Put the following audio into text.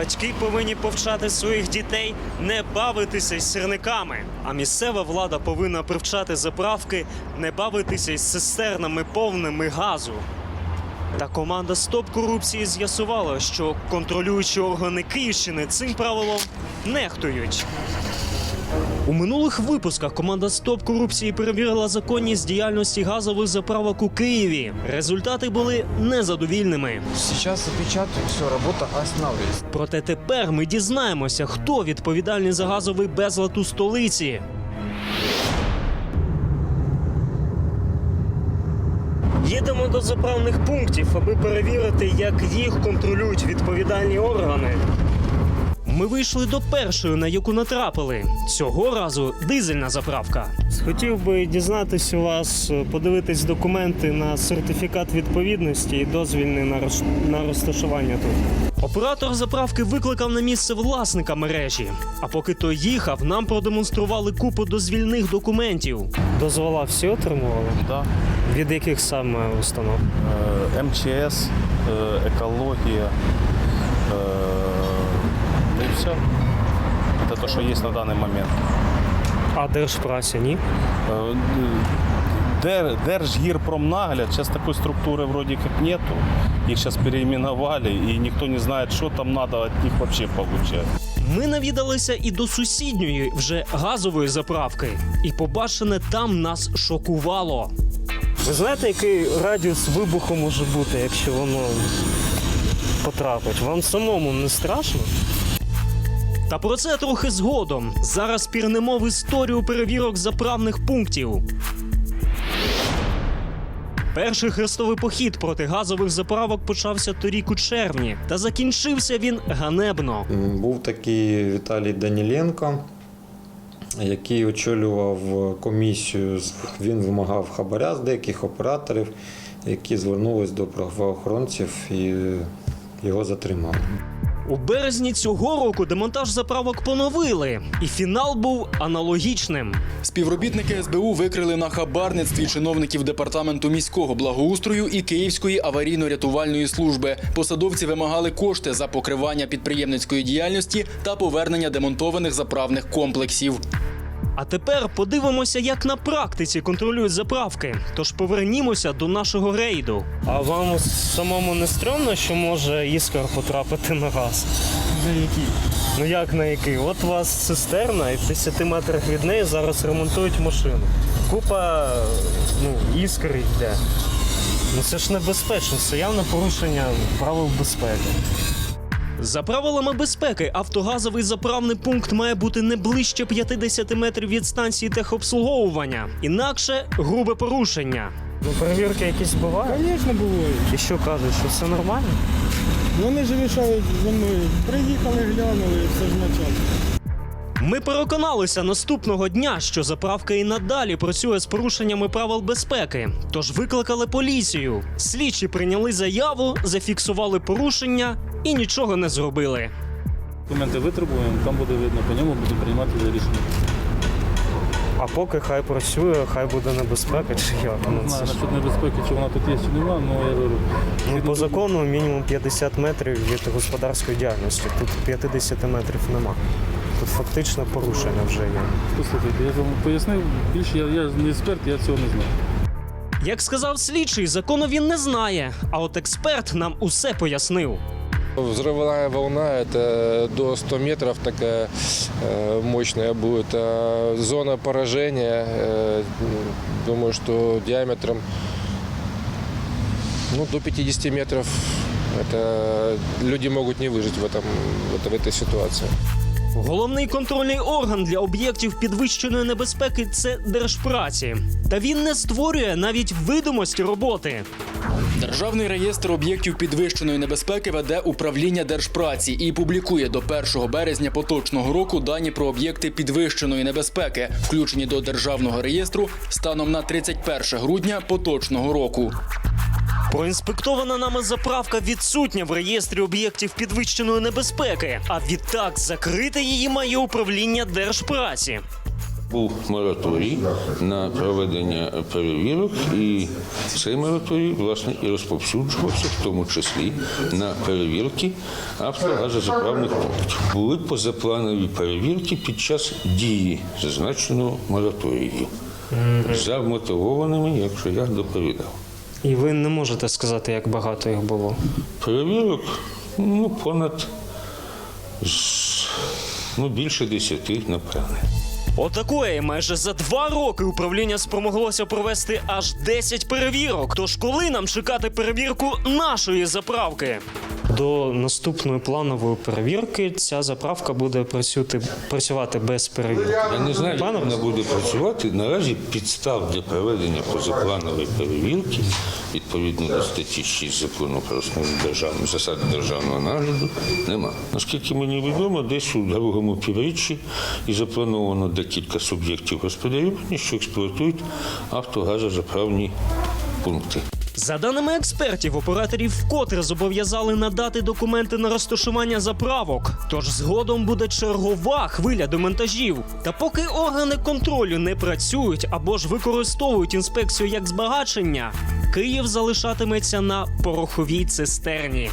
Батьки повинні повчати своїх дітей не бавитися із сірниками. А місцева влада повинна привчати заправки не бавитися із цистернами повними газу. Та команда Стоп корупції з'ясувала, що контролюючі органи Київщини цим правилом нехтують. У минулих випусках команда Стоп корупції перевірила законність діяльності газових заправок у Києві. Результати були незадовільними. Сейчас запечатают, все, работа останавливается. Проте тепер ми дізнаємося, хто відповідальний за газовий безлад у столиці. Їдемо до заправних пунктів, аби перевірити, як їх контролюють відповідальні органи. Ми вийшли до першої, на яку натрапили. Цього разу дизельна заправка. Хотів би дізнатись у вас, подивитись документи на сертифікат відповідності і дозвільний на, роз... на розташування тут. Оператор заправки викликав на місце власника мережі. А поки той їхав, нам продемонстрували купу дозвільних документів. Дозвола всі отримували? Да. Від яких саме установ? Е, МЧС, е, екологія. е, Ну і все. Це те, що є на даний момент. А держпраця, ні? Е, Дер, Держгирпромнагляд, сейчас такой структуры вроде как нету. Их сейчас переименовали, и никто не знает, что там надо от них вообще получать. Ми навідалися і до сусідньої вже газової заправки, і побачене там нас шокувало. Ви знаєте, який радіус вибуху може бути, якщо воно потрапить? Вам самому не страшно? Та про це трохи згодом. Зараз пірнемо в історію перевірок заправних пунктів. Перший хрестовий похід проти газових заправок почався торік у червні, та закінчився він ганебно. Був такий Віталій Даніленко, який очолював комісію. Він вимагав хабаря з деяких операторів, які звернулись до правоохоронців і його затримали. У березні цього року демонтаж заправок поновили, і фінал був аналогічним. Співробітники СБУ викрили на хабарництві чиновників департаменту міського благоустрою і Київської аварійно-рятувальної служби. Посадовці вимагали кошти за покривання підприємницької діяльності та повернення демонтованих заправних комплексів. А тепер подивимося, як на практиці контролюють заправки. Тож повернімося до нашого рейду. А вам самому не стрьомно, що може іскор потрапити на газ? На який? Ну як на який? От у вас цистерна, і в 10 метрах від неї зараз ремонтують машину. Купа ну, іскр йде. Ну це ж небезпечно, це явне порушення правил безпеки. За правилами безпеки, автогазовий заправний пункт має бути не ближче 50 метрів від станції техобслуговування. Інакше грубе порушення. Ну, перевірки якісь бувають. Звісно, бувають. І що кажуть, що все нормально? Вони ж рішають за мною. Приїхали, глянули і все ж на час. Ми переконалися наступного дня, що заправка і надалі працює з порушеннями правил безпеки. Тож викликали поліцію. Слідчі прийняли заяву, зафіксували порушення і нічого не зробили. Документи витребуємо, там буде видно, по ньому будемо приймати рішення. А поки хай працює, хай буде небезпека чи як. Не знаю, насчет небезпеки, чи вона тут є, чи нема, але я говорю. Ну, по закону мінімум 50 метрів від господарської діяльності. Тут 50 метрів нема Тут фактично порушення вже є. Послухайте, я вам пояснив, більше я, я не експерт, я цього не знаю. Як сказав слідчий, закону він не знає. А от експерт нам усе пояснив. Взрывная волна – это до 100 метров такая э, мощная будет. А зона поражения, э, думаю, что диаметром ну, до 50 метров. Это люди могут не выжить в, этом, в, этой- в этой ситуации. Головний контрольний орган для об'єктів підвищеної небезпеки це держпраці. Та він не створює навіть видимості роботи. Державний реєстр об'єктів підвищеної небезпеки веде управління держпраці і публікує до 1 березня поточного року дані про об'єкти підвищеної небезпеки, включені до державного реєстру станом на 31 грудня поточного року. Проінспектована нами заправка відсутня в реєстрі об'єктів підвищеної небезпеки. А відтак закрити її має управління держпраці. Був мораторій на проведення перевірок, і цей мораторій власне і розповсюджувався, в тому числі на перевірки автогазозаправних пунктів. Були позапланові перевірки під час дії зазначеного мораторію за вмотивованими, якщо я доповідав. І ви не можете сказати, як багато їх було. Перевірок ну, понад ну, більше десяти, напевне. Отакої майже за два роки управління спромоглося провести аж 10 перевірок. Тож коли нам чекати перевірку нашої заправки? До наступної планової перевірки ця заправка буде працювати, працювати без перевірки. Я не знаю, як вона буде працювати. Наразі підстав для проведення позапланової перевірки відповідно до статті 6 закону про основні державні засади державного нагляду нема. Наскільки мені відомо, десь у другому півріччі і заплановано декілька суб'єктів господарювання, що експлуатують автогазозаправні пункти. За даними експертів, операторів вкотре зобов'язали надати документи на розташування заправок. Тож згодом буде чергова хвиля демонтажів. Та поки органи контролю не працюють або ж використовують інспекцію як збагачення, Київ залишатиметься на пороховій цистерні.